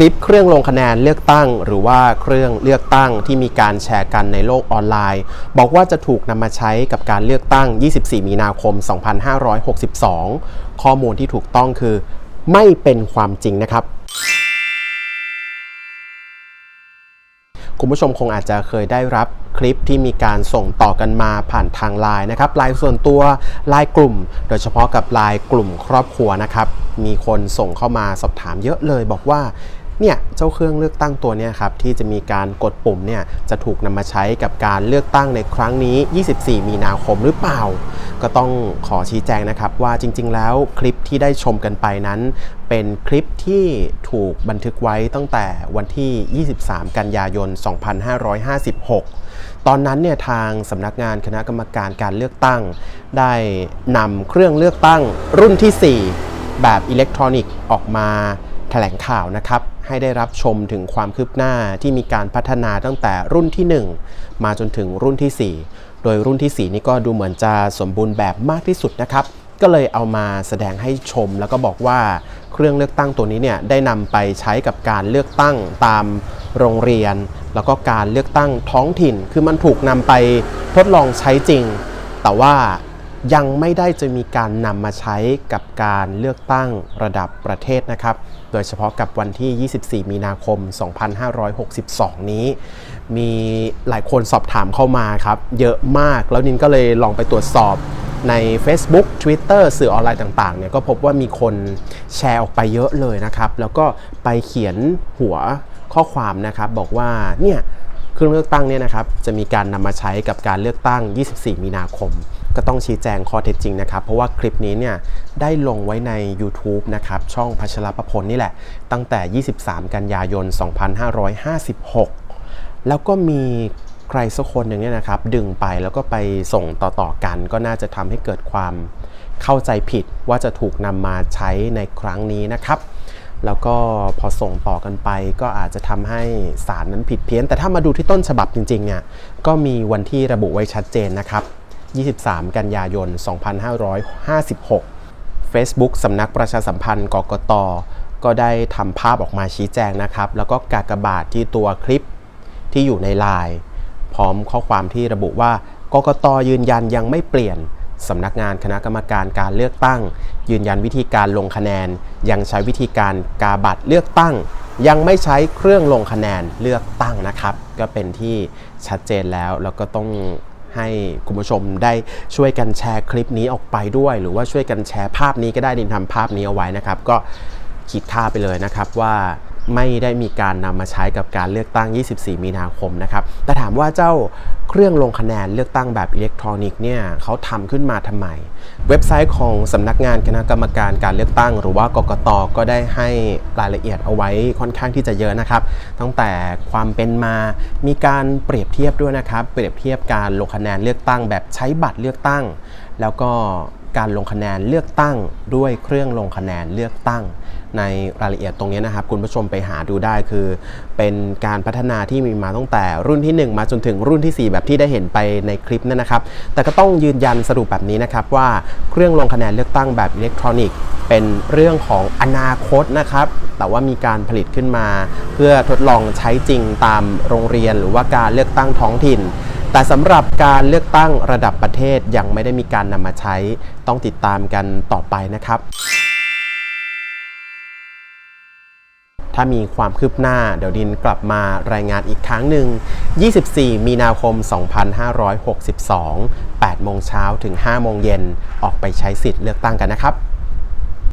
คลิปเครื่องลงคะแนนเลือกตั้ง หรือว่าเครื่องเลือกตั้งที่มีการแชร์กันในโลกออนไลน์ บอกว่าจะถูกนำมาใช้กับการเลือกตั้ง 24 มีนาคม 2562 ข้อมูลที่ถูกต้องคือ ไม่เป็นความจริงนะครับคุณผู้ชมคงอาจจะเคยได้รับคลิปที่มีการส่งต่อกันมาผ่านทางไลน์นะครับไลน์ส่วนตัวไลน์กลุ่ม โดยเฉพาะกับไลน์กลุ่มครอบครัวนะครับ มีคนส่งเข้ามาสอบถามเยอะเลย บอกว่า เนี่ยเจ้าเครื่องเลือกตั้งตัวเนี้ครับที่จะมีการกดปุ่มเนี่ยจะถูกนำมาใช้กับการเลือกตั้งในครั้งนี้ 24 มีนาคมหรือเปล่า ก็ต้องขอชี้แจงนะครับว่าจริง ๆ แล้วคลิปที่ได้ชมกันไปนั้น เป็นคลิปที่ถูกบันทึกไว้ตั้งแต่วันที่ 23 กันยายน 2556 ตอนนั้นเนี่ยทางสำนักงานคณะกรรมการการเลือกตั้ง ได้นำเครื่องเลือกตั้งรุ่นที่ 4 แบบอิเล็กทรอนิกส์ออกมาแถลงข่าวนะครับ ให้ได้รับชมถึงความคืบหน้าที่มีการพัฒนาตั้งแต่รุ่นที่ 1 มาจนถึงรุ่นที่ 4 โดยรุ่นที่ 4 นี่ก็ดูเหมือนจะสมบูรณ์แบบมากที่สุดนะครับ ก็เลยเอามาแสดงให้ชมแล้วก็บอกว่าเครื่องเลือกตั้งตัวนี้เนี่ยได้นำไปใช้กับการเลือกตั้งตามโรงเรียน แล้วก็การเลือกตั้งท้องถิ่น คือมันถูกนำไปทดลองใช้จริง แต่ว่า ยังไม่ได้จะมีการนำมาใช้กับการเลือกตั้งระดับประเทศนะครับ โดยเฉพาะกับวันที่ 24 มีนาคม 2562 นี้ มีหลายคนสอบถามเข้ามาครับ เยอะมาก แล้วนินก็เลยลองไปตรวจสอบใน Facebook Twitter สื่อออนไลน์ต่างๆเนี่ยก็พบว่ามีคนแชร์ออกไปเยอะเลยนะครับ แล้วก็ไปเขียนหัวข้อความนะครับ บอกว่าเนี่ย เครื่องเลือกตั้งเนี่ยนะครับจะมีการนำมาใช้กับการเลือกตั้ง 24 มีนาคม ก็ต้องชี้แจงข้อเท็จจริงนะครับ เพราะว่าคลิปนี้เนี่ยได้ลงไว้ใน YouTube นะครับช่องพัชรประพลนี่แหละ ตั้งแต่ 23 กันยายน 2556 แล้วก็มีใครสักคนหนึ่งเนี่ยนะครับดึงไปแล้วก็ไปส่งต่อๆกัน ก็น่าจะทำให้เกิดความเข้าใจผิดว่าจะถูกนำมาใช้ในครั้งนี้นะครับ แล้วก็พอส่งต่อกันไปก็อาจจะทำให้สารนั้นผิดเพี้ยน แต่ถ้ามาดูที่ต้นฉบับจริงๆเนี่ยก็มีวันที่ระบุไว้ชัดเจนนะครับ 23 กันยายน 2556 Facebook สำนักประชาสัมพันธ์กกตก็ได้ทำภาพออกมาชี้แจงนะครับ แล้วก็กากบาทที่ตัวคลิปที่อยู่ในไลน์พร้อมข้อความที่ระบุว่ากกตยืนยันยังไม่เปลี่ยน สำนักงานคณะกรรมการการเลือกตั้ง ยืนยันวิธีการลงคะแนน ยังใช้วิธีการกาบัตรเลือกตั้ง ยังไม่ใช้เครื่องลงคะแนนเลือกตั้งนะครับ ก็เป็นที่ชัดเจนแล้วแล้วก็ต้องให้คุณผู้ชมได้ช่วยกันแชร์คลิปนี้ออกไปด้วย หรือว่าช่วยกันแชร์ภาพนี้ก็ได้ดินทำภาพนี้เอาไว้นะครับ ก็ขีดค่าไปเลยนะครับว่า ไม่ได้มีการนำมาใช้กับการเลือกตั้ง 24 มีนาคมนะครับ แต่ถามว่าเจ้าเครื่องลงคะแนนเลือกตั้งแบบอิเล็กทรอนิกส์เนี่ยเขาทำขึ้นมาทำไม เว็บไซต์ของสำนักงานคณะกรรมการการเลือกตั้ง หรือว่ากกตก็ได้ให้รายละเอียดเอาไว้ค่อนข้างที่จะเยอะนะครับ ตั้งแต่ความเป็นมามีการเปรียบเทียบด้วยนะครับ เปรียบเทียบการลงคะแนนเลือกตั้งแบบใช้บัตรเลือกตั้ง แล้วก็ การลงคะแนนเลือกตั้งด้วยเครื่องลงคะแนนเลือกตั้ง ในรายละเอียดตรงนี้นะครับ คุณผู้ชมไปหาดูได้คือ เป็นการพัฒนาที่มีมาตั้งแต่รุ่นที่ 1 มาจนถึงรุ่นที่ 4 แบบที่ได้เห็นไปในคลิปนั่นนะครับ แต่ก็ต้องยืนยันสรุปแบบนี้นะครับว่าเครื่องลงคะแนนเลือกตั้งแบบอิเล็กทรอนิกส์เป็นเรื่องของอนาคตนะครับ แต่ว่ามีการผลิตขึ้นมา เพื่อทดลองใช้จริงตามโรงเรียน หรือว่าการเลือกตั้งท้องถิ่น แต่สำหรับการเลือกตั้งระดับประเทศยังไม่ได้มีการนำมาใช้ต้องติดตามกันต่อไปนะครับ ถ้ามีความคืบหน้าเดี๋ยวดินกลับมารายงานอีกครั้งหนึ่ง 24 มีนาคม 2562 8โมงเช้าถึง 5 โมงเย็นออกไปใช้สิทธิ์เลือกตั้งกันนะครับ